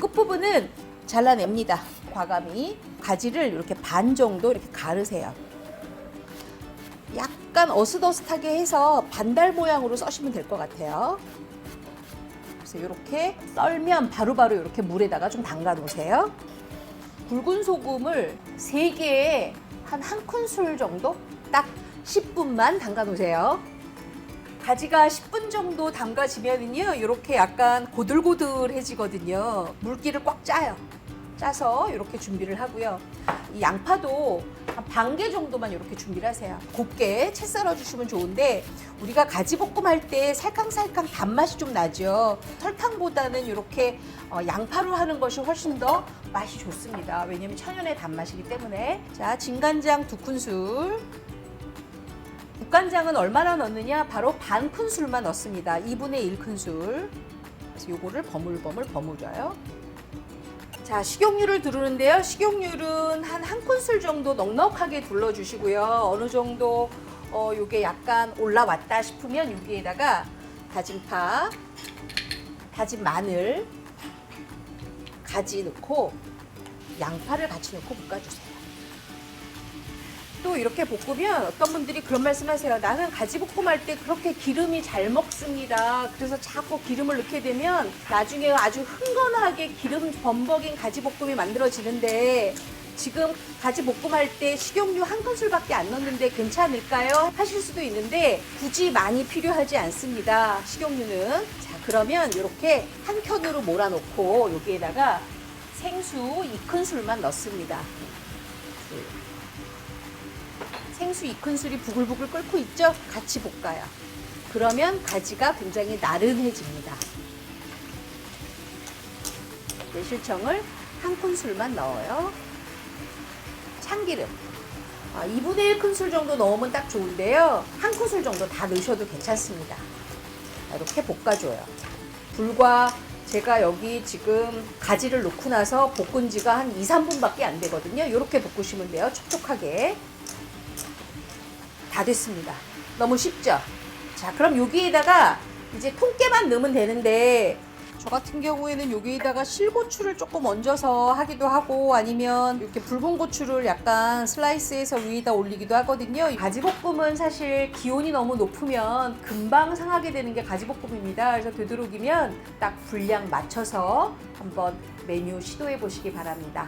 끝부분은 잘라냅니다. 과감히 가지를 이렇게 반 정도 이렇게 가르세요. 약간 어슷어슷하게 해서 반달 모양으로 써시면 될 것 같아요. 그래서 이렇게 썰면 바로바로 이렇게 물에다가 좀 담가 놓으세요. 굵은 소금을 3개에 한 한 큰술 정도 딱 10분만 담가 놓으세요. 가지가 10분 정도 담가지면은요, 이렇게 약간 고들고들해지거든요. 물기를 꽉 짜요. 짜서 이렇게 준비를 하고요. 이 양파도 한 반 개 정도만 이렇게 준비를 하세요. 곱게 채 썰어 주시면 좋은데 우리가 가지볶음 할 때 살캉살캉 단맛이 좀 나죠. 설탕보다는 이렇게 어, 양파로 하는 것이 훨씬 더 맛이 좋습니다. 왜냐면 천연의 단맛이기 때문에 자 진간장 두 큰술 국간장은 얼마나 넣느냐? 바로 반 큰술만 넣습니다. 2분의 1 큰술. 그래서 요거를 버물버물 버무려요. 자, 식용유를 두르는데요. 식용유는 한 한 큰술 정도 넉넉하게 둘러주시고요. 어느 정도 어, 요게 약간 올라왔다 싶으면 여기에다가 다진 파, 다진 마늘, 가지 넣고 양파를 같이 넣고 볶아주세요. 또 이렇게 볶으면 어떤 분들이 그런 말씀하세요. 나는 가지볶음 할 때 그렇게 기름이 잘 먹습니다. 그래서 자꾸 기름을 넣게 되면 나중에 아주 흥건하게 기름 범벅인 가지볶음이 만들어지는데 지금 가지볶음 할 때 식용유 한 큰술밖에 안 넣는데 괜찮을까요? 하실 수도 있는데 굳이 많이 필요하지 않습니다. 식용유는 자 그러면 이렇게 한 켠으로 몰아놓고 여기에다가 생수 2큰술만 넣습니다. 생수 2큰술이 부글부글 끓고 있죠? 같이 볶아요. 그러면 가지가 굉장히 나른해집니다. 매실청을 한 큰술만 넣어요. 참기름. 아, 2분의 1 큰술 정도 넣으면 딱 좋은데요. 한 큰술 정도 다 넣으셔도 괜찮습니다. 자, 이렇게 볶아줘요. 불과 제가 여기 지금 가지를 넣고 나서 볶은 지가 한 2, 3분밖에 안 되거든요. 이렇게 볶으시면 돼요. 촉촉하게. 다 됐습니다. 너무 쉽죠? 자, 그럼 여기에다가 이제 통깨만 넣으면 되는데 저 같은 경우에는 여기에다가 실고추를 조금 얹어서 하기도 하고 아니면 이렇게 붉은 고추를 약간 슬라이스해서 위에다 올리기도 하거든요. 가지볶음은 사실 기온이 너무 높으면 금방 상하게 되는 게 가지볶음입니다. 그래서 되도록이면 딱 분량 맞춰서 한번 메뉴 시도해 보시기 바랍니다.